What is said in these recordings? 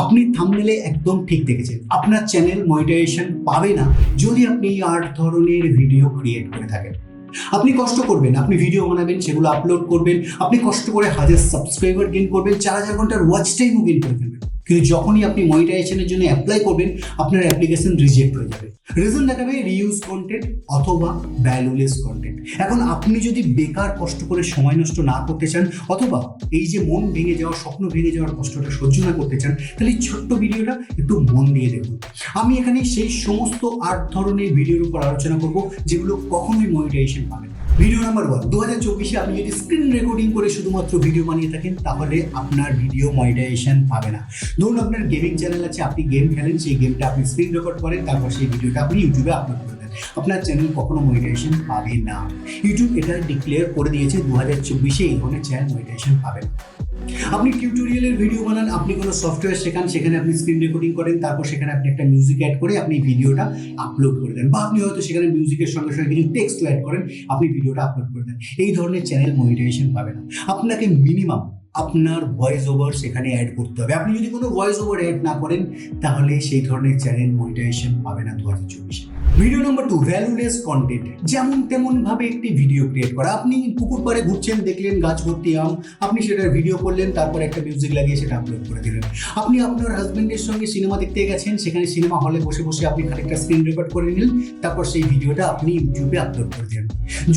আপনি থামনেলে একদম ঠিক দেখেছেন। আপনার চ্যানেল মনিটাইজেশন পাবে না যদি আপনি আট ধরনের ভিডিও ক্রিয়েট করে থাকেন। আপনি কষ্ট করবেন, আপনি ভিডিও বানাবেন, সেগুলো আপলোড করবেন, আপনি কষ্ট করে হাজার সাবস্ক্রাইবার গেন করবেন, চার হাজার ঘণ্টার ওয়াচ টাইমও গেন করে ফেলবেন। কিন্তু যখনই আপনি মনিটাইজেশনের জন্য অ্যাপ্লাই করবেন, আপনার অ্যাপ্লিকেশন রিজেক্ট হয়ে যাবে। রিজন দেখাবে রিউজ কন্টেন্ট অথবা ভ্যালুলেস কন্টেন্ট এখন আপনি যদি বেকার কষ্ট করে সময় নষ্ট না করতে চান, অথবা এই যে মন ভেঙে যাওয়া, স্বপ্ন ভেঙে যাওয়ার কষ্টটা সহ্য না করতে চান, তাহলে এই ছোট্ট ভিডিওটা একটু মন দিয়ে দেখুন। আমি এখানে সেই সমস্ত আট ধরনের ভিডিওর উপর আলোচনা করব, যেগুলো কখনোই মনিটাইজেশন পাবেন না। ভিডিও নাম্বার ওয়ান দু হাজার চব্বিশে আপনি যদি স্ক্রিন রেকর্ডিং করে শুধুমাত্র ভিডিও বানিয়ে থাকেন, তাহলে আপনার ভিডিও মনিটাইজেশন পাবে না। ধরুন আপনার গেমিং চ্যানেল আছে, আপনি গেম খেলেন, সেই গেমটা আপনি স্ক্রিন রেকর্ড করেন, তারপর সেই ভিডিওটা আপনি ইউটিউবে আপলোড করে দেন। আপনার চ্যানেল কখনো মনিটাইজেশন পাবে না। ইউটিউব এটা ডিক্লেয়ার করে দিয়েছে দু হাজার চব্বিশে এই ধরনের চ্যানেল মনিটাইজেশন পাবেন আপনি টিউটোরিয়ালের ভিডিও বানান, আপনি কোনো সফটওয়্যার শেখান, সেখানে আপনি স্ক্রিন রেকর্ডিং করেন, তারপর সেখানে আপনি একটা মিউজিক অ্যাড করে আপনি ভিডিওটা আপলোড করে দেন। বা আপনি হয়তো সেখানে মিউজিকের সঙ্গে সঙ্গে কিছু টেক্সট অ্যাড করেন, আপনি ভিডিওটা আপলোড করে দেন। এই ধরনের চ্যানেল মনিটাইজেশন পাবে না। আপনাকে মিনিমাম আপনার ভয়েস ওভার সেখানে অ্যাড করতে হবে। আপনি যদি কোনো ভয়েস ওভার অ্যাড না করেন, তাহলে সেই ধরনের চ্যানেল মনিটাইজেশন পাবে না দু হাজার চব্বিশে। Video number two valueless content যেমন তেমন ভাবে একটি ভিডিও ক্রিয়েট করা। আপনি পুকুর পাড়ে ঘুরছেন, দেখলেন গাছ ভর্তি আম, আপনি সেটার ভিডিও করলেন, তারপর একটা মিউজিক লাগিয়ে সেটা আপলোড করে দিলেন। আপনি আপনার হাজবেন্ডের সঙ্গে সিনেমা দেখতে গেছেন, সেখানে সিনেমা হলে বসে বসে আপনি খানিকটা স্ক্রিন রেকর্ড করে নিলেন, তারপর সেই ভিডিওটা আপনি ইউটিউবে আপলোড করে দিলেন।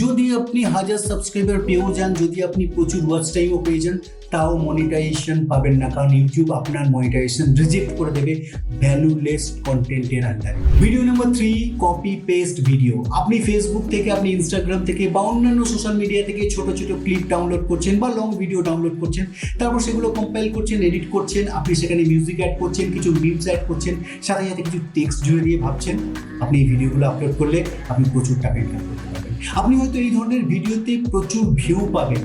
যদি আপনি হাজার সাবস্ক্রাইবার পেয়েও যান, যদি আপনি প্রচুর ওয়াচ টাইমও পেয়ে যান, তাও মনিটাইজেশন পাবেন না, কারণ ইউটিউব আপনার মনিটাইজেশন রিজেক্ট করে দেবে ভ্যালুলেস কন্টেন্টের আন্ডারে। Video number three copy paste video আপনি ফেসবুক থেকে, আপনি ইনস্টাগ্রাম থেকে বা অন্যান্য সোশ্যাল মিডিয়া থেকে ছোট ছোট ক্লিপ ডাউনলোড করছেন বা লং ভিডিও ডাউনলোড করছেন, তারপর সেগুলো কম্পাইল করছেন এডিট করছেন, আপনি সেখানে মিউজিক অ্যাড করছেন, কিছু মিমস অ্যাড করছেন, সাথে সাথে কিছু টেক্সট জুড়ে দিয়ে ভাবছেন, আপনি এই ভিডিওগুলো আপলোড করলে আপনি প্রচুর টাকা ইনকাম করতে পারবেন। আপনি হয়তো এই ধরনের ভিডিওতে প্রচুর ভিউ পাবেন,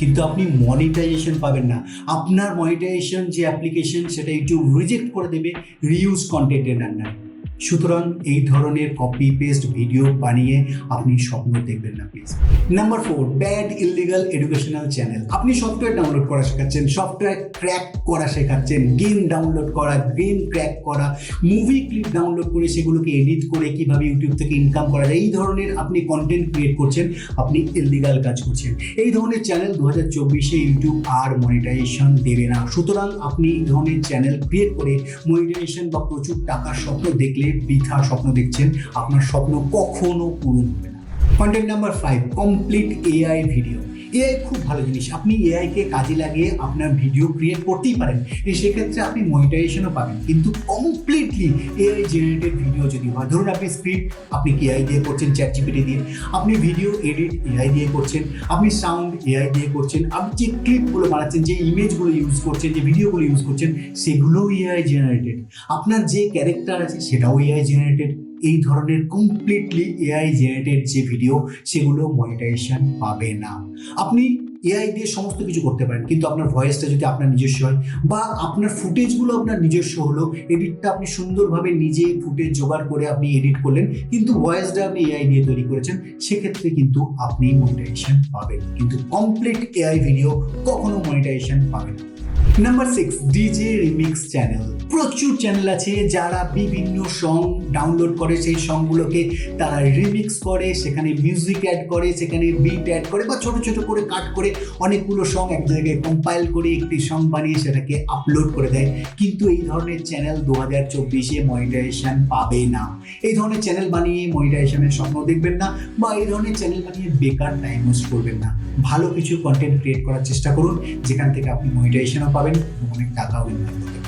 কিন্তু আপনি মনিটাইজেশন পাবেন না। আপনার মনিটাইজেশন যে অ্যাপ্লিকেশন সেটা ইউটিউব রিজেক্ট করে দেবে রিউজ কন্টেন্টের আন্ডারে সুতরাং এই ধরনের কপি পেস্ট ভিডিও বানিয়ে আপনি স্বপ্ন দেখবেন না please number four bad illegal educational channel আপনি সফটওয়্যার ডাউনলোড করা শেখাচ্ছেন সফটওয়্যার ক্র্যাক করা শেখাচ্ছেন গেম ডাউনলোড করা গেম ক্র্যাক করা মুভি ক্লিপ ডাউনলোড করে সেগুলোকে এডিট করে কীভাবে ইউটিউব থেকে ইনকাম করা যায়, এই ধরনের আপনি কন্টেন্ট ক্রিয়েট করছেন, আপনি ইলিগাল কাজ করছেন। এই ধরনের চ্যানেল দু হাজার চব্বিশে ইউটিউব আর মনিটাইজেশন দেবে না। সুতরাং আপনি এই ধরনের চ্যানেল ক্রিয়েট করে মনিটাইজেশন বা প্রচুর টাকার স্বপ্ন দেখলে বৃথা স্বপ্ন দেখছেন, আপনার স্বপ্ন কখনো পূরণ হবে না। Content number five complete AI video AI খুব ভালো জিনিস। আপনি এআইকে কাজে লাগিয়ে আপনার ভিডিও ক্রিয়েট করতেই পারেন। সেক্ষেত্রে আপনি মনিটাইজেশনও পাবেন। কিন্তু কমপ্লিটলি এআই জেনারেটেড ভিডিও যদি হয়, ধরুন আপনি স্ক্রিপ্ট আপনি এআই দিয়ে করছেন চ্যাট জিপিটি দিয়ে। আপনি ভিডিও এডিট এআই দিয়ে করছেন, আপনি সাউন্ড এআই দিয়ে করছেন, আপনি যে ক্লিপগুলো বানাচ্ছেন, যে ইমেজগুলো ইউজ করছেন, যে ভিডিওগুলো ইউজ করছেন, সেগুলোও এআই জেনারেটেড আপনার যে ক্যারেক্টার আছে, সেটাও এআই জেনারেটেড এই ধরনের কমপ্লিটলি এআই জেনারেটেড যে ভিডিও সেগুলো মনিটাইজেশন পাবে না। আপনি এআই দিয়ে সমস্ত কিছু করতে পারেন, কিন্তু আপনার ভয়েসটা যদি আপনার নিজস্ব হয়, বা আপনার ফুটেজগুলো আপনার নিজস্ব হলো এডিটটা আপনি সুন্দরভাবে নিজে ফুটেজ জোগাড় করে আপনি এডিট করলেন, কিন্তু ভয়েসটা আপনি এআই দিয়ে তৈরি করেছেন, সেক্ষেত্রে কিন্তু আপনি মনিটাইজেশন পাবেন। কিন্তু কমপ্লিট এআই ভিডিও কখনো মনিটাইজেশন পাবেন না। Number six DJ remix channel প্রচুর চ্যানেল আছে যারা বিভিন্ন সং ডাউনলোড করে, সেই সংগুলোকে তারা রিমিক্স করে, সেখানে মিউজিক অ্যাড করে, সেখানে বিট অ্যাড করে বা ছোট ছোট করে কাট করে অনেকগুলো সং এক জায়গায় কম্পাইল করে একটি সং বানিয়ে সেটাকে আপলোড করে দেয়। কিন্তু এই ধরনের চ্যানেল দু হাজার চব্বিশে মনিটাইজেশন পাবে না। এই ধরনের চ্যানেল বানিয়ে মনিটাইজেশনের স্বপ্ন দেখবেন না বা এই ধরনের চ্যানেল বানিয়ে বেকার টাইম ওয়েস্ট করবেন না। ভালো কিছু কন্টেন্ট ক্রিয়েট করার চেষ্টা করুন, যেখান থেকে আপনি মনিটাইজেশনও পাবেন অনেক টাকাও ইনকাম করতে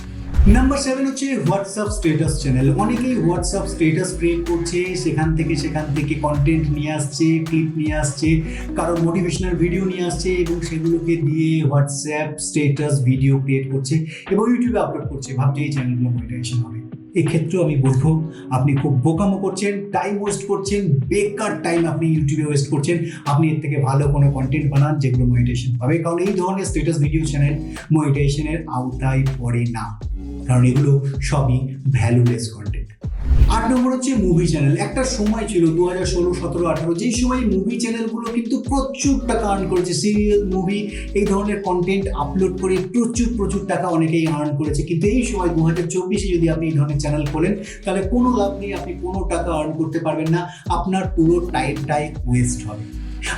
নাম্বার সেভেন হচ্ছে হোয়াটসঅ্যাপ স্টেটাস চ্যানেল অনেকেই হোয়াটসঅ্যাপ স্টেটাস ক্রিয়েট করছে, সেখান থেকে সেখান থেকে কন্টেন্ট নিয়ে আসছে ক্লিপ নিয়ে আসছে কারও মোটিভেশনাল ভিডিও নিয়ে আসছে এবং সেগুলোকে দিয়ে হোয়াটসঅ্যাপ স্টেটাস ভিডিও ক্রিয়েট করছে এবং ইউটিউবে আপলোড করছে। ভাবছে এই চ্যানেলগুলো মনিটাইজেশন হবে। এক্ষেত্রেও আমি বলব আপনি খুব বোকামো করছেন টাইম ওয়েস্ট করছেন, বেকার টাইম আপনি ইউটিউবে ওয়েস্ট করছেন। আপনি এর থেকে ভালো কোনো কন্টেন্ট বানান যেগুলো মেডিটেশন পাবে। কারণ এই ধরনের স্টেটাস ভিডিও চ্যানেল মনিটেশনের আওতায় পড়ে না। কারণ এগুলো সবই ভ্যালুলেস কন্টেন্ট আট নম্বর হচ্ছে মুভি চ্যানেল একটা সময় ছিল দু হাজার ষোলো, সতেরো, আঠারো, যেই সময় মুভি চ্যানেলগুলো কিন্তু প্রচুর টাকা আর্ন করেছে। সিরিয়াল মুভি এই ধরনের কন্টেন্ট আপলোড করে প্রচুর প্রচুর টাকা অনেকেই আর্ন করেছে। কিন্তু এই সময় দু হাজার চব্বিশে যদি আপনি এই ধরনের চ্যানেল খোলেন, তাহলে কোনো লাভ নেই, আপনি কোনো টাকা আর্ন করতে পারবেন না। আপনার পুরো টাইমটাই ওয়েস্ট হবে।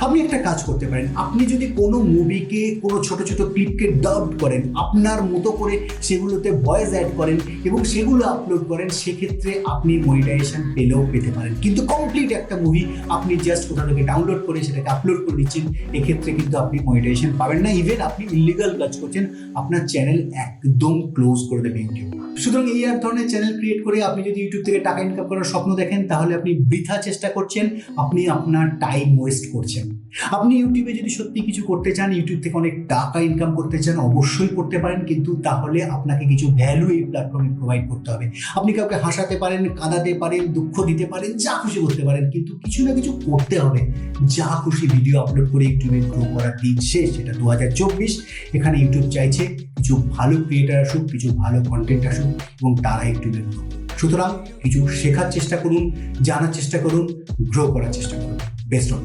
আপনি একটা কাজ করতে পারেন। আপনি যদি কোনো মুভিকে কোনো ছোট ছোট ক্লিপকে ডাব করেন, আপনার মতো করে সেগুলোতে ভয়েস অ্যাড করেন এবং সেগুলো আপলোড করেন, সেক্ষেত্রে আপনি মনিটাইজেশন পেলেও পেতে পারেন। কিন্তু কমপ্লিট একটা মুভি আপনি জাস্ট কোথা থেকে ডাউনলোড করে সেটাকে আপলোড করে দিচ্ছেন, এক্ষেত্রে কিন্তু আপনি মনিটাইজেশন পাবেন না। ইভেন আপনি ইলিগাল কাজ করছেন, আপনার চ্যানেল একদম ক্লোজ করে দেবে ইউটিউব সুতরাং এই এক ধরনের চ্যানেল ক্রিয়েট করে আপনি যদি ইউটিউব থেকে টাকা ইনকাম করার স্বপ্ন দেখেন, তাহলে আপনি বৃথা চেষ্টা করছেন, আপনি আপনার টাইম ওয়েস্ট করছেন। আপনি ইউটিউবে যদি সত্যি কিছু করতে চান, ইউটিউব থেকে অনেক টাকা ইনকাম করতে চান, অবশ্যই করতে পারেন, কিন্তু তাহলে আপনাকে কিছু ভ্যালু এই প্ল্যাটফর্মে প্রোভাইড করতে হবে। আপনি কাউকে হাসাতে পারেন, কাঁদাতে পারেন, দুঃখ দিতে পারেন, যা খুশি করতে পারেন, কিন্তু কিছু না কিছু করতে হবে। যা খুশি ভিডিও আপলোড করে ইউটিউবে গ্রো করার দিন শেষ এটা দু হাজার চব্বিশ। এখানে ইউটিউব চাইছে কিছু ভালো ক্রিয়েটার আসুক, কিছু ভালো কন্টেন্ট আসুক, এবং তারা ইউটিউবে গ্রো সুতরাং কিছু শেখার চেষ্টা করুন, জানার চেষ্টা করুন গ্রো করার চেষ্টা করুন। Best of